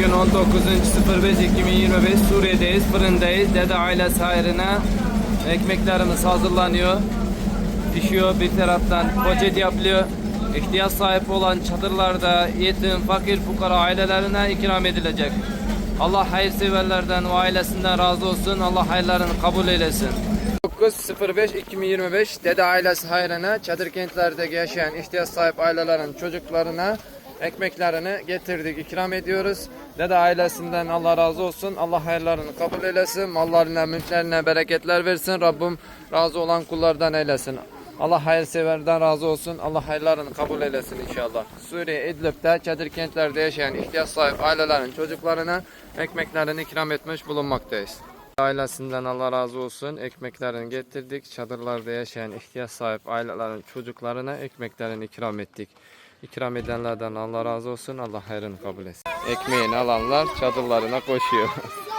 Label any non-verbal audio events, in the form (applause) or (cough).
Bugün 19.05.2025 Suriye'deyiz, fırındayız. Dede ailesi hayrına ekmeklerimiz hazırlanıyor. Pişiyor bir taraftan poğaça yapılıyor. İhtiyaç sahibi olan çadırlarda yetim, fakir, fukara ailelerine ikram edilecek. Allah hayırseverlerden ve ailesinden razı olsun. Allah hayırlarını kabul eylesin. 9.05.2025 Dede ailesi hayrına çadır kentlerde yaşayan ihtiyaç sahip ailelerin çocuklarına ekmeklerini getirdik, ikram ediyoruz. Dede ailesinden Allah razı olsun. Allah hayırlarını kabul eylesin. Mallarına, mülklerine bereketler versin. Rabbim razı olan kullardan eylesin. Allah hayırseverden razı olsun. Allah hayırlarını kabul eylesin inşallah. Suriye İdlib'de çadır kentlerde yaşayan ihtiyaç sahip ailelerin çocuklarına ekmeklerini ikram etmiş bulunmaktayız. Ailesinden Allah razı olsun. Ekmeklerini getirdik. Çadırlarda yaşayan ihtiyaç sahip ailelerin çocuklarına ekmeklerini ikram ettik. İkram edenlerden Allah razı olsun. Allah hayrını kabul etsin. Ekmeğini alanlar çadırlarına koşuyor. (laughs)